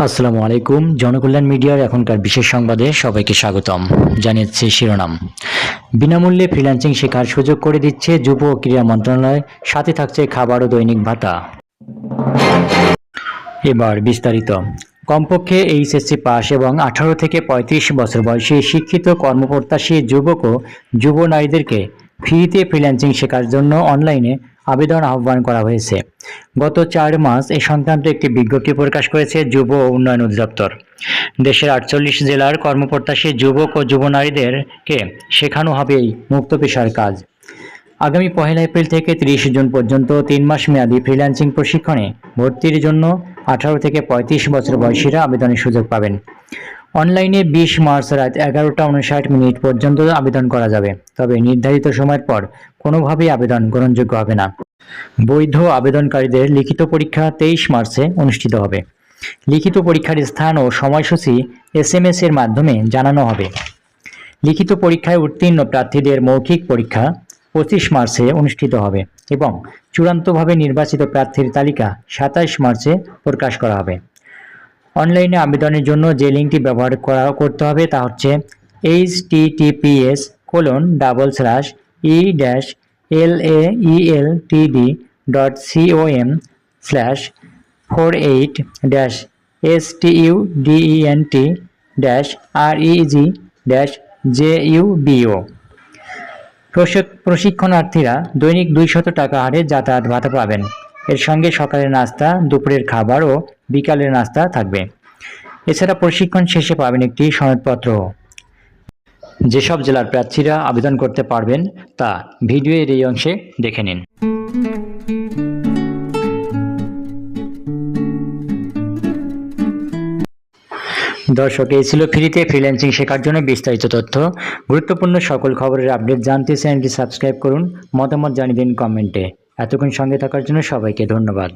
আসসালামু আলাইকুম। জনকল্যাণ মিডিয়ার এখনকার বিশেষ সংবাদে সবাইকে স্বাগতম। জানিয়েছে শিরোনাম। বিনামূল্যে ফ্রিল্যান্সিং শেখার সুযোগ করে দিচ্ছে যুব ও ক্রীড়া মন্ত্রণালয়। সাথে থাকছে খাবার ও দৈনিক ভাতা এবার বিস্তারিত। কমপক্ষে এইচএসসি পাস এবং আঠারো থেকে পঁয়ত্রিশ বছর বয়সী শিক্ষিত কর্মপ্রত্যাশী যুবক ও যুব নারীদেরকে ফ্রিতে ফ্রিল্যান্সিং শেখার জন্য অনলাইনে আবেদন আহ্বান করা হয়েছে। গত চার মাস এ সংক্রান্ত একটি বিজ্ঞপ্তি প্রকাশ করেছে যুব উন্নয়ন অধিদপ্তর। দেশের আটচল্লিশ জেলার কর্মপ্রত্যাশী যুবক ও যুব নারীদেরকে শেখানো হবে এই মুক্ত পেশার কাজ। আগামী পহেলা এপ্রিল থেকে তিরিশ জুন পর্যন্ত তিন মাস মেয়াদী ফ্রিল্যান্সিং প্রশিক্ষণে ভর্তির জন্য আঠারো থেকে পঁয়ত্রিশ বছর বয়সীরা আবেদনের সুযোগ পাবেন। অনলাইনে বিশ মার্চ রাত এগারোটা উনষাট মিনিট পর্যন্ত আবেদন করা যাবে। তবে নির্ধারিত সময়ের পর কোনোভাবেই আবেদন গ্রহণযোগ্য হবে না। বৈধ আবেদনকারীদের লিখিত পরীক্ষা তেইশ মার্চে অনুষ্ঠিত হবে। লিখিত পরীক্ষার স্থান ও সময়সূচি এস এম এস এর মাধ্যমে জানানো হবে। লিখিত পরীক্ষায় উত্তীর্ণ প্রার্থীদের মৌখিক পরীক্ষা পঁচিশ মার্চে অনুষ্ঠিত হবে এবং চূড়ান্তভাবে নির্বাচিত প্রার্থীর তালিকা সাতাইশ মার্চে প্রকাশ করা হবে। অনলাইনে আবেদনের জন্য যে লিঙ্কটি ব্যবহার করা করতে হবে তা হচ্ছে H T TTPS colon double slash E dash L A E L T D dot COM slash four eight dash S T U D DEN T dash R EG dash J U BO প্রশিক- প্রশিক্ষণার্থীরা দৈনিক দুইশত টাকা হারে যাতায়াত ভাতা পাবেন। এর সঙ্গে সকালের নাস্তা, দুপুরের খাবার ও বিকালের নাস্তা থাকবে। এছাড়া প্রশিক্ষণ শেষে পাবেন একটি সনদপত্র। যেসব জেলার প্রার্থীরা আবেদন করতে পারবেন, তা ভিডিওর এই অংশে দেখে নিন। দর্শক, এই ছিল ফ্রিতে ফ্রিল্যান্সিং শেখার জন্য বিস্তারিত তথ্য। গুরুত্বপূর্ণ সকল খবরের আপডেট জানতে চ্যানেলটি সাবস্ক্রাইব করুন। মতামত জানিয়ে দিন কমেন্টে। এতক্ষণ সঙ্গে থাকার জন্য সবাইকে ধন্যবাদ।